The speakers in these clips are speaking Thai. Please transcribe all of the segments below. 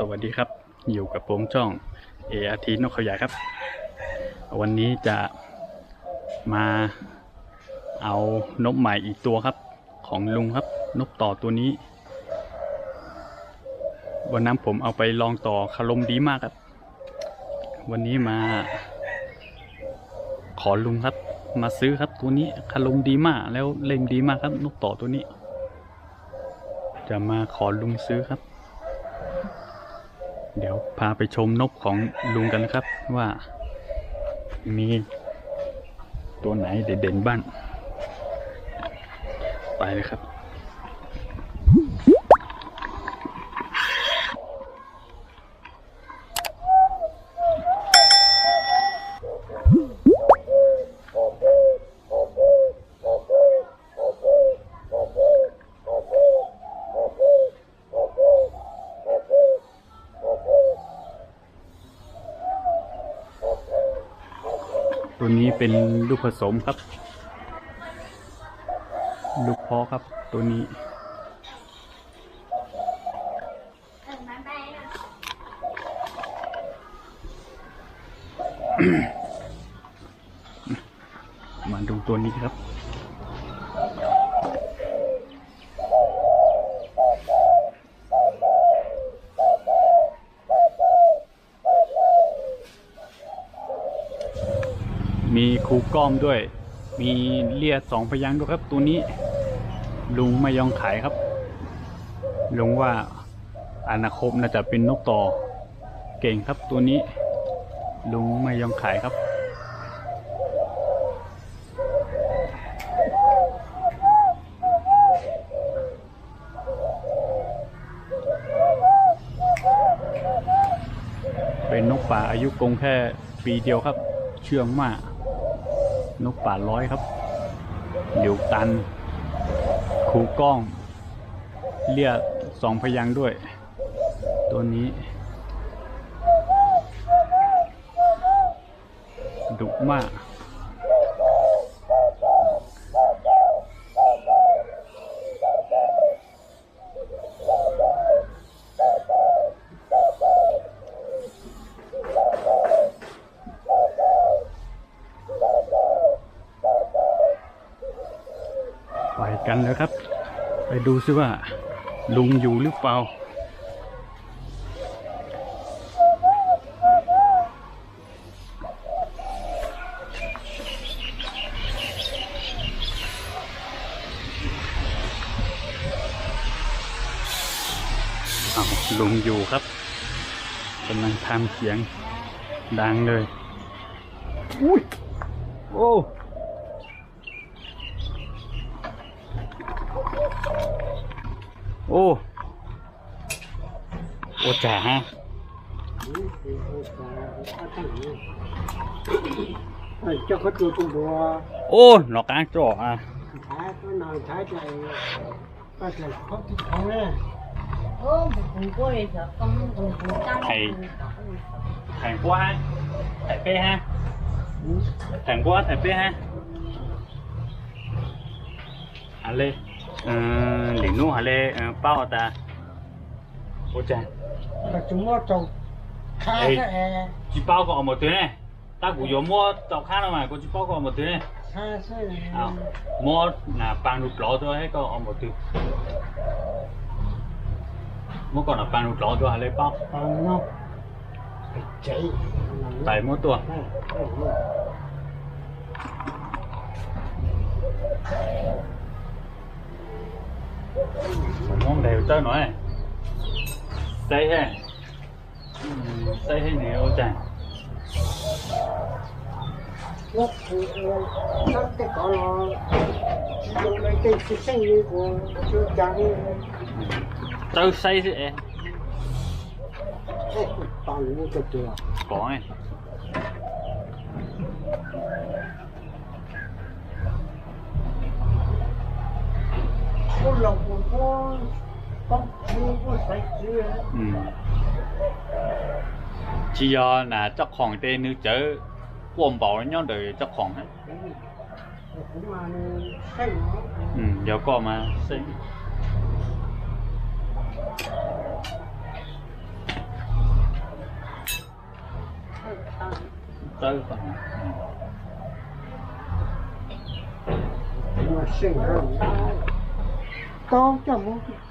สวัสดีครับ อยู่กับผมช่องเออาทีนกเขาใหญ่ครับ วันนี้จะมาเอานกใหม่อีกตัวครับ ของลุงครับ นกต่อตัวนี้ วันนั้นผมเอาไปลองต่อคารมดีมากครับ วันนี้มา ขอลุงครับ มาซื้อครับตัวนี้คารมดีมากแล้วเล่งดีมากครับ นกต่อตัวนี้ จะมาขอลุงซื้อครับ เดี๋ยวพาไปชมนกของลุงกันนะครับว่ามีตัวไหนเด่นๆบ้างไปเลยครับ เป็นลูกผสมครับ ลูกเพาะครับตัวนี้ มาดูตัวนี้ครับ มี ครูก้อมด้วย มีเลียดสองพยางด้วยครับ ตัวนี้ ลุงไม่ยองขายครับ ลุงว่าอนาคตน่าจะเป็นนกต่อ เก่งครับตัวนี้ ลุงไม่ยองขายครับเป็นนกป่าอายุกรงแค่ปีเดียวครับ เชื่องมาก นกป่าร้อยครับเหลียวตันคูก้อง เรียกสองพยางด้วย ตัวนี้ดุมาก ไปกันแล้วครับ ไป ดูซิว่า ลุงอยู่หรือเปล่าเอาลุงอยู่ครับกำลังทำเสียงดังเลยอุ้ยโอ้โอ้ cả ha. Ô nó cá trỏ à thầy thầy qua thầy p ha. Thầy qua thầy p ha. À lê? À, lì nu hà lê? Bao ta 我正。咪做乜做？卡啫誒。住包個冇斷咧，打鼓有摸就卡啦嘛，個住包個冇斷咧。卡啫誒。啊，摸嗱半路攞咗喺個我冇斷。摸個嗱半路攞咗喺你包。半路。仔。大摸多。嗯嗯。Món đều tới nổi này 谁嘿？嗯，谁嘿你我讲。我不我他这个了，用来对付生意我就讲的。都谁是哎？大五个对啊。讲哎。我老婆婆。 อืมจียอน่ะเจ้าของเตนึกเจอความเบาย้อนเดยเจ้าของฮะอืมเดี๋ยวก็มาเส้นเต้ก่อนต้องจมูก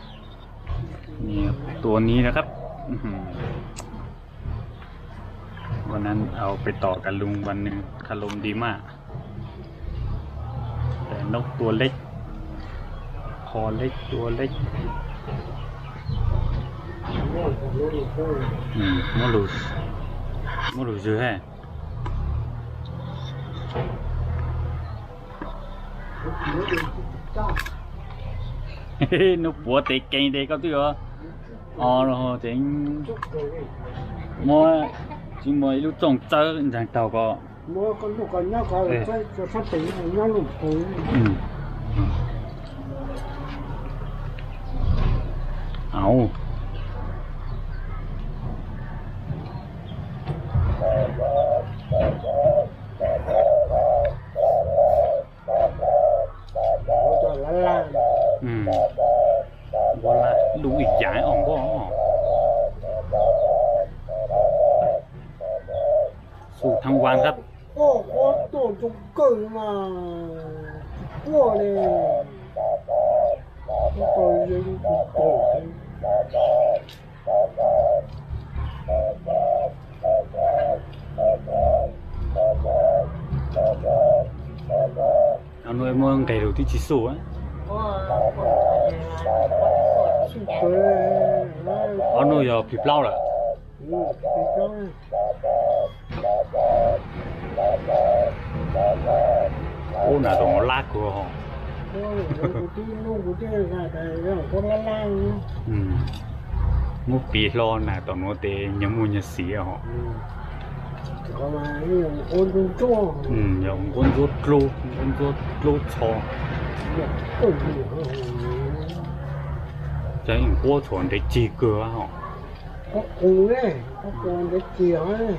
นี่ครับตัวนี้นะครับวันนั้นเอาไปต่อกับลุงวันหนึ่งคารมดีมาก แต่นกตัวเล็ก คอเล็กตัวเล็กอืมมรู้มรู้ชื่อแฮะเฮ้นกปัวเตะเก่งเด็กก็ตัว 哦，然后顶，我，起码有种招，你才到个。嗯。好。thị chỉ sổ ấy. Ờ, Ở nơi giờ bị lao rồi. Ô nào tổng nó lát của họ. Ừ. Ngô bị lo là tổng nó tê nhắm mua nhật sĩ à họ. Ừ. ừ Nhầm con rốt lô con rốt อืมอย่างคนรถกลูคนรถกลูชอ có gì hả จะอิงกัวชวนได้จีเกลือเหรอ có cù đấy có cù để chìa đấy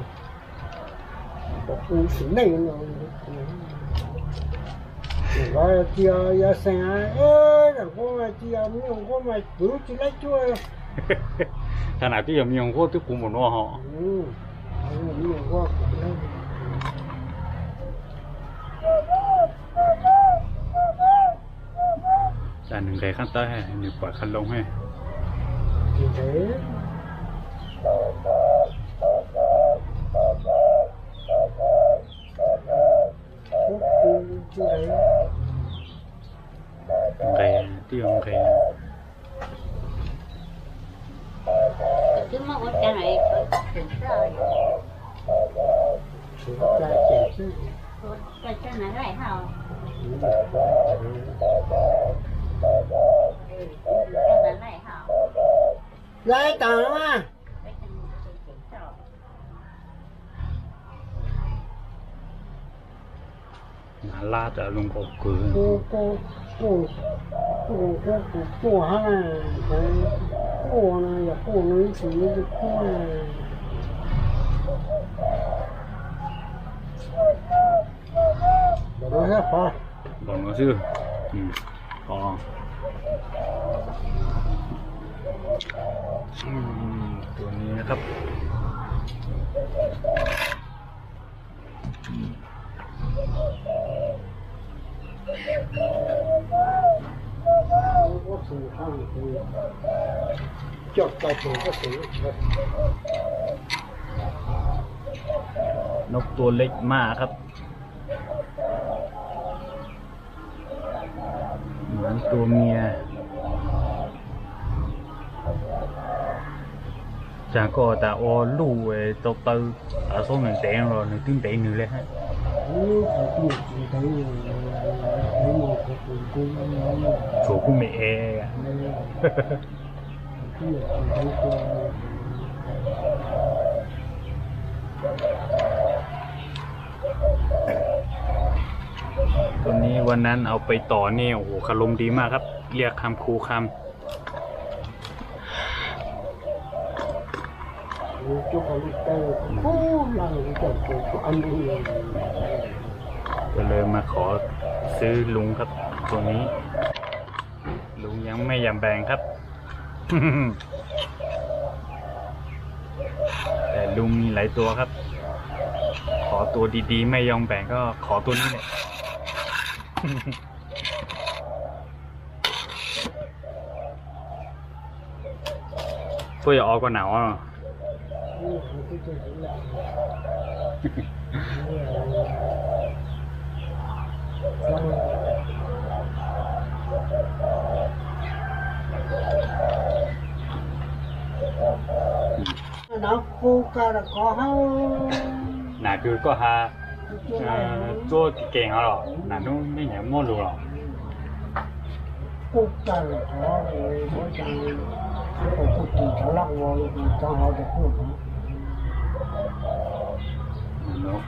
có cù xỉ này rồi rồi chìa ya sang ê là có mà chìa miếng có mà cứ chỉ lấy chua ขนาดที่ยังมีของกัวที่กูหมดว่าเหรอ ừ miếng có lấy จานหนึ่งไก่ข้างใต้ให้หนึ่งปล่อยคันล งให้ thì thế có cù chứ đấy ไก่ที่ของไก่ chứ mà ở cái này có chuyển rồi chỉ là chỉ chứ cái cái này lại hào lấy tờ đó mà la trở luôn cổ cửa cổ cổ cổ cổ cổ cổ cổ này, nè cổ này, giờ cổ nó chỉ được cổ nè bỏ nó hết hả? Bỏ nó chứ ừ. Bỏ ตัวนี้นะครับ có sự ăn thì chọc tay thì có sự นกตัวเล็กมากครับ เหมือนตัวเมีย chả có ta ô lù về tàu tàu ở số mình đen rồi mình tiếng đen nữa lên hết nếu phải được thì thấy thấy một cái cũng cũng nó chỗ của mẹ à. cái gì thì thấy cô ตัวนี้วันนั้นเอาไปต่อเนี่ยโอ้โหคารมดีมากครับ เรียกคำครูค cho con đi tơ cố là cái chồng của của anh đi ำก็เลยมาขอซื้อลุงครับตัวนี้ ลุงยังไม่ยอมแบ่งครับ แต่ลุงมีหลายตัวครับ ขอตัวดีๆ ไม่ยอมแบ่งก็ขอตัวนี้แหละตัวอย่าออกก็หนาวอะ nó cu cơ là có cứ có ha cho kèn họ rồi? Nà nó mới nhảy mua được rồi. Cu cơ là có mỗi cái mỗi cái cụ chỉ cháu lăng cho họ được luôn đó เนาะ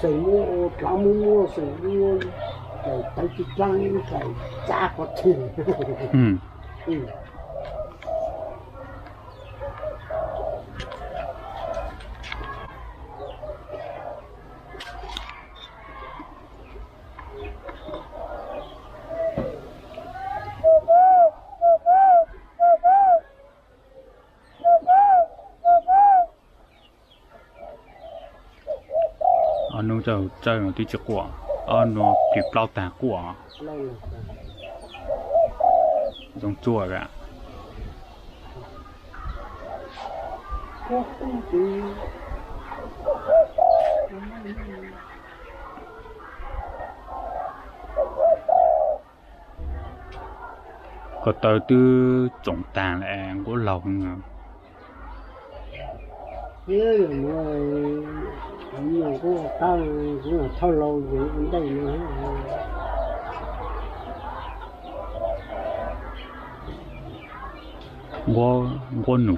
剩我、老母、我、成我，就等佢争一齐个。嗯，嗯。giờ chơi nó tí chục quả ờ nó kịp lao tả quả giống chùa cả có tờ tư trọng tàn là của lòng à. Yeah, nhưng cũng là tao cũng là thao lâu về vấn đề nữa. Wo wo nụ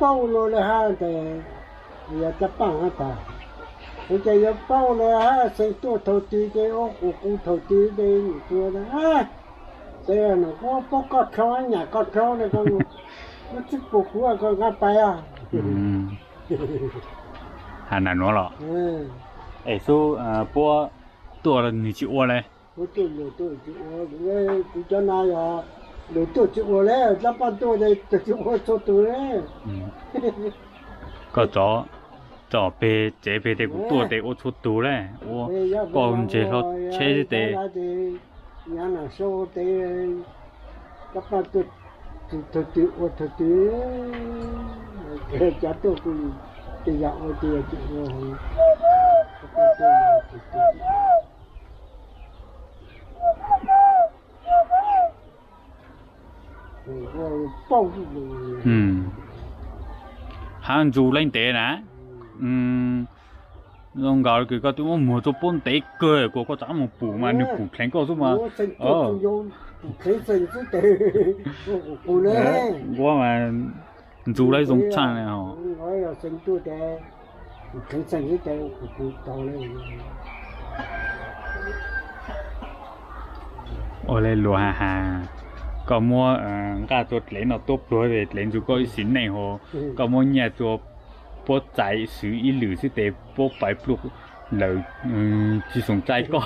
bao lâu là ha thì giờ tập bằng ha ta tôi chơi yếu bao lâu ha sẽ tôi thầu tư cái ô cũng thầu tư đây tôi là thế nó có có có chó nhà có chó này con nó thích phục vụ con ngã bay à? Ừ. Hà nà nó lọ. Ừ. Ấy số à, bố tua là người chịu ô này bố tôi lừa tôi chịu ô cái cái cho nay à. Lừa tôi chịu ô đấy lắp ban tôi đây tôi chịu ô tôi tôi đấy. Ừ. Có chó cho bé chế bé dạ, dạ, dạ, thì cũng tua thì ô chút tu đấy. Ô còn chế nó chế thì nhà nào sau tới các bạn tự tự tự tự tự tự cái chả tụt cũng tự dạo tự tự tụt rồi các bạn tụt tụt hàng dù lên tế nè. Ừ lòng gạo cái cái tụi nó mua cho bốn tế cơ có có chả một bù mà nó bù khánh có chứ mà ờ thế sinh chứ tế bù lên quá mà dù lấy giống chả này hả nói là sinh tu tế khánh sinh chứ tế bù to lên ôi lên lùa hà ha có mua ờ, cả tuột lấy nó tốt rồi để lấy dù coi xín này hồ. Có mua nhà tuột 波仔属于流是地波摆不流，嗯，自从仔个。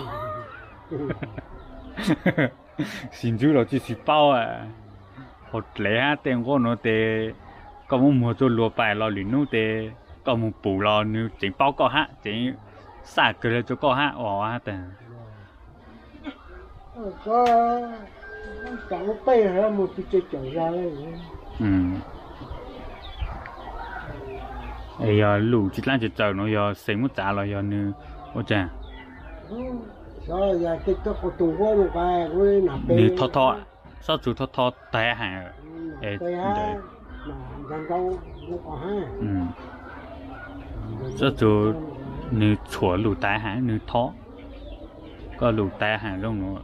xin chú là chỉ xịt bao à hột lẽ ha tiền của nó tê có một mùa cho lúa bài lo luyện nô tê có một bù lo nếu chỉ bao có ha chỉ xả cái là cho có ha ồ ha tê có chẳng bay ra một cái chơi trở ra đây ừ Ấy giờ lũ chỉ làm chỉ chờ nó giờ xem một trả là giờ nữa ô chà. Sao giờ cái tôi có tủ gỗ một cái với nạp nếu thọ thọ sao chú thọ thọ tay hàng ha đấy. đang đâu nó có ha ừ. Sao chú nếu chùa lũ tay hàng nếu thọ có lũ tay hàng trong nó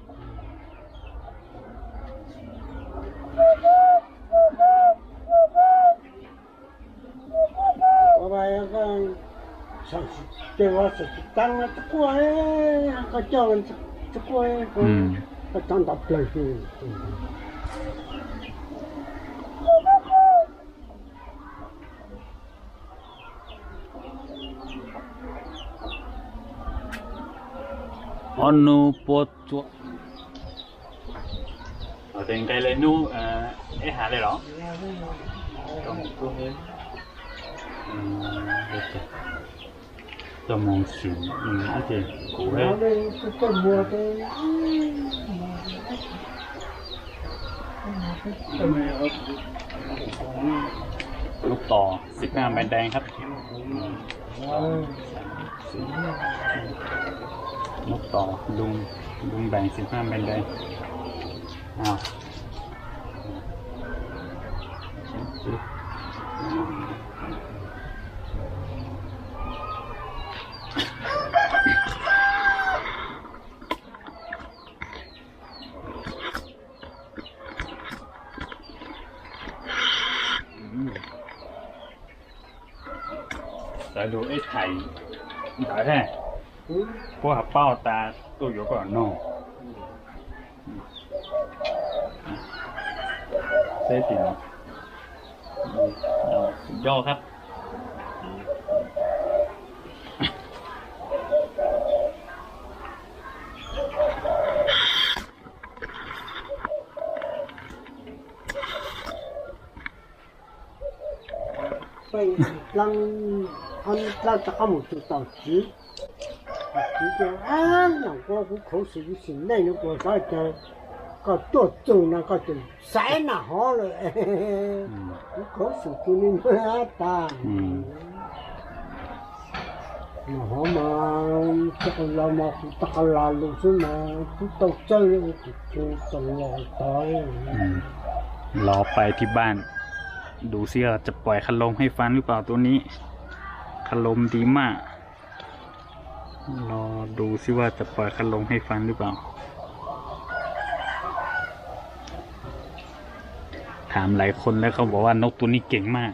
가봐야가 때 와서 땅을 듣고 해 아까 저건 듣고 해 음. 그딴 답변 onu potu ở trên cây lên nu ấy hà đây đó. Còn một cô จะมองสูงอืมโอเคกูเลยวก็ต้นบัวเต้ลูกต่อสิบห้าใบแดงครับลูกต่อลุงลุงแบ่งสิบห้าใบแดงอ้าวแต่ดูไอ้ไข่ตาแท้ พวกเป้าตาตัวอยู่ก่อนน้องเส้นติเนาะเอาสุดยอดครับไปลังอันเราจะ เข้าหมดต่อจีจีจะอ่านหนังก็กูเขาสื่อสิ่งได้นึกว่าเขาจะก็ตัวจุนะก็จะสายหน้าเลยอืมเขาสื่อตัวนี้มาตาอืมหน้าหอมาตะกลามาตะกลาลูกซึ่งมาทุกตกใจเลยทุกตลอตายอืมรอไปที่บ้าน ดูซิว่าจะปล่อยคันลมให้ฟันหรือเปล่าตัวนี้ คันลมดีมาก รอดูซิว่าจะปล่อยคันลงให้ฟันหรือเปล่า ถามหลายคนแล้วเขาบอกว่านกตัวนี้เก่งมาก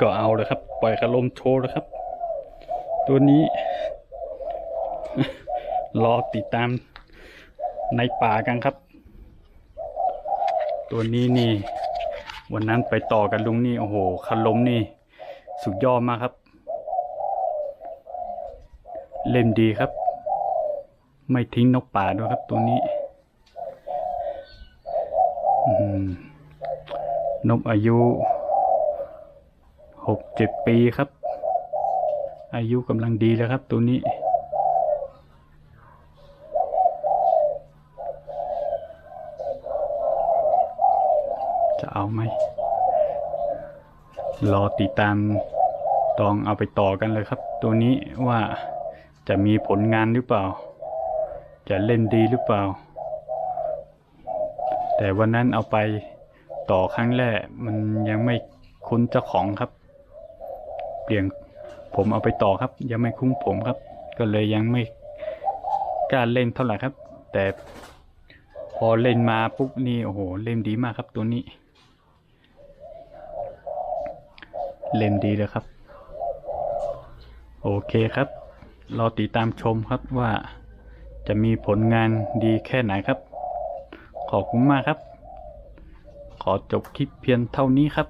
ก็เอาเลยครับ ปล่อยกระลมโชว์เลยครับ ตัวนี้ รอติดตามในป่ากันครับ ตัวนี้นี่ วันนั้นไปต่อกันลุงนี่ โอ้โหคันลมนี่ สุดยอดมากครับ เล่นดีครับ ไม่ทิ้งนกป่าด้วยครับ ตัวนี้นกอายุ หกเจ็ดปีครับ อายุกำลังดีแล้วครับตัวนี้ จะเอาไหม รอติดตามตองเอาไปต่อกันเลยครับ ตัวนี้ว่าจะมีผลงานหรือเปล่า จะเล่นดีหรือเปล่า แต่วันนั้นเอาไปต่อครั้งแรกมันยังไม่คุ้นเจ้าของครับ เลี่ยนผมเอาไปต่อครับ ยังไม่คุ้นผมครับ ก็เลยยังไม่กล้าเล่นเท่าไหร่ครับ แต่พอเล่นมาปุ๊บนี่โอ้โหเล่นดีมากครับตัวนี้ เล่นดีเลยครับ โอเคครับรอติดตามชมครับว่าจะมีผลงานดีแค่ไหนครับ ขอบคุณมากครับ ขอจบคลิปเพียงเท่านี้ครับ